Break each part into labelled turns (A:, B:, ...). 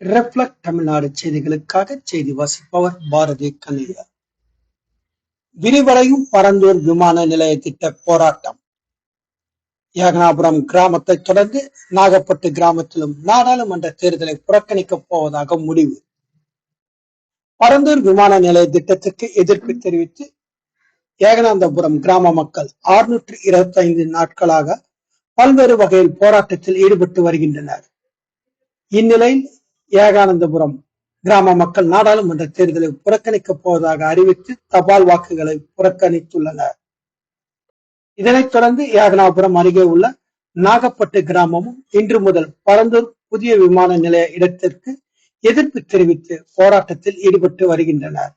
A: Reflect Tamil Nadu செய்திகளுக்காக செய்தி வாசிப்பவர் பாரதி கல்லையா விரிவடையும் பரந்தூர் விமான நிலைய திட்ட போராட்டம். ஏகனாபுரம் கிராமத்தை தொடர்ந்து நாகப்பட்டு கிராமத்திலும் நாடாளுமன்ற தேர்தலை புறக்கணிக்கப் போவதாக முடிவு. பரந்தூர் விமான நிலைய திட்டத்திற்கு எதிர்ப்பு தெரிவித்து ஏகனாந்தபுரம் கிராம மக்கள் அறுநூற்று இருபத்தி ஐந்து நாட்களாக பல்வேறு வகையில் போராட்டத்தில் ஈடுபட்டு வருகின்றனர். இந்நிலையில் ஏகானந்தபுரம் கிராம மக்கள் நாடாளுமன்ற தேர்தலை புறக்கணிக்கப் போவதாக அறிவித்து தபால் வாக்குகளை புறக்கணித்துள்ளனர். இதனைத் தொடர்ந்து ஏகனாபுரம் அருகே உள்ள நாகப்பட்டு கிராமமும் இன்று முதல் பரந்தூர் புதிய விமான நிலைய இடத்திற்கு எதிர்ப்பு தெரிவித்து போராட்டத்தில் ஈடுபட்டு வருகின்றனர்.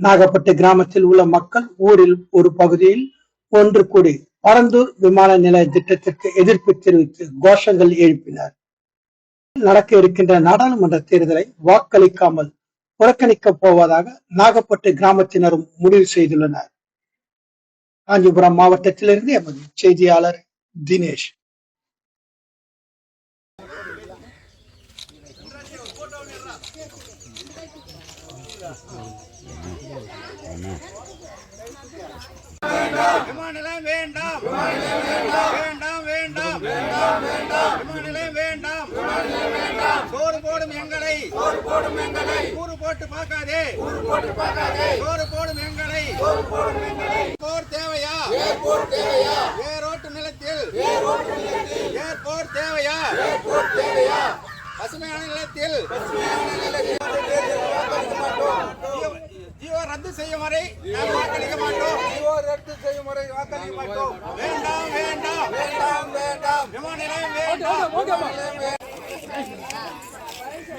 A: நாகப்பட்டு கிராமத்தில் உள்ள மக்கள் ஊரில் ஒரு பகுதியில் ஒன்று கூடி பரந்தூர் விமான நிலைய திட்டத்திற்கு எதிர்ப்பு தெரிவித்து கோஷங்கள் எழுப்பினர். நடக்க இருக்கின்ற நாடாளுமன்ற தேர்தலை வாக்களிக்காமல் புறக்கணிக்கப் போவதாக நாகப்பட்டு கிராமத்தினரும் முடிவு செய்துள்ளனர். காஞ்சிபுரம் மாவட்டத்திலிருந்து எமது செய்தியாளர் தினேஷ்.
B: வேண்டாம் வேண்டாம். வேண்டாம் வேண்டாம். வேண்டாம் வேண்டாம். எங்களை. கூறு போட்டு பார்க்காதே. சோறு போடும் எங்களை. போர் தேவையா? வேரோட்டு நிலத்தில். ஏர்போர்ட் தேவையா? பசுமையான நிலத்தில். ஜீவ- ஜீவோ ரத்து செய்யும் வரை நாம் வாக்களிக்க மாட்டோம். ஜீவோ ரத்து செய்யும் வரை வாக்களிக்க மாட்டோம். வேண்டாம் வேண்டாம். வேண்டாம் வேண்டாம். விமான நிலையம் வேண்டாம்.